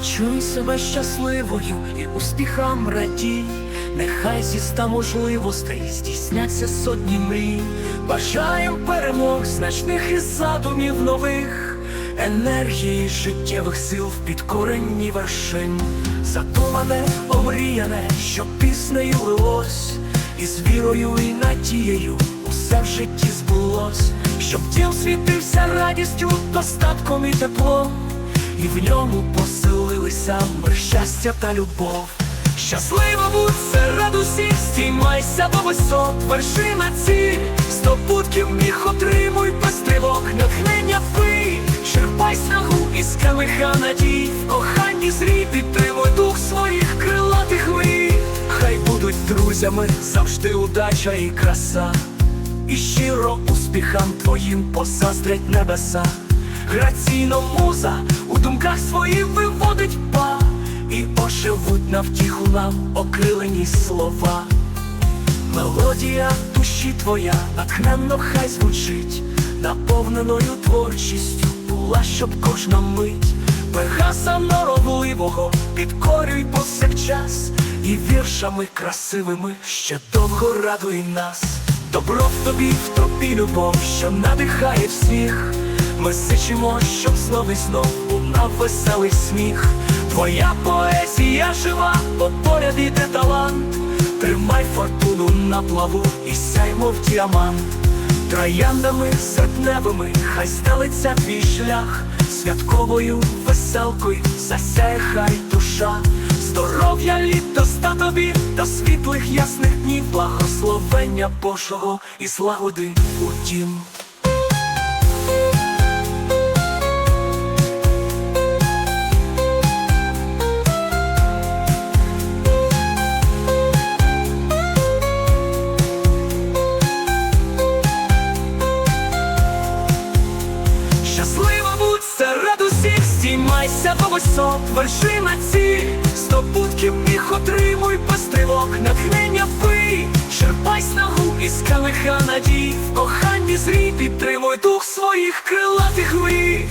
Відчуй себе щасливою і успіхам радій, нехай зі ста можливостей здійсняться сотні мрій. Бажаєм перемог значних і задумів нових, енергії життєвих сил в підкоренні вершин, задумане, омріяне, що піснею лилось, і з вірою і надією усе в житті збулось, щоб дім світився радістю, достатком і теплом. І в ньому поселилися мир, щастя та любов. Щаслива будь серед усіх, стіймайся до висот, вершина ціль, здобутків міг отримуй без тривог, натхнення пий, черпай снагу із келиха надій, в коханні зрій, підтримуй дух своїх крилатих мрій. Хай будуть друзями завжди удача і краса, і щиро успіхам твоїм позаздрять небеса. Граційно муза у думках своїх виводить па, і оживуть на втіху нам окрилені слова. Мелодія душі твоя натхненно хай звучить, наповненою творчістю була, щоб кожна мить Пегаса норовливого підкорюй повсякчас, і віршами красивими ще довго радуй нас. Добро в тобі, в тобі любов, що надихає всіх. Ми сичимо, щоб знов і знов лунав веселий сміх. Твоя поезія жива, бо поряд іде талант. Тримай фортуну на плаву і сяй, мов діамант. Трояндами серпневими хай стелиться твій шлях, святковою веселкою засяє хай душа, здоров'я літ доста тобі до світлих ясних днів, благословення Божого і злагоди у дім. Стіймайся до висот, вершина ці, здобутків міг отримуй без тривог, натхнення пий, черпай снагу із калиха надій, в коханні зрій, підтримуй дух своїх крилатих мрій.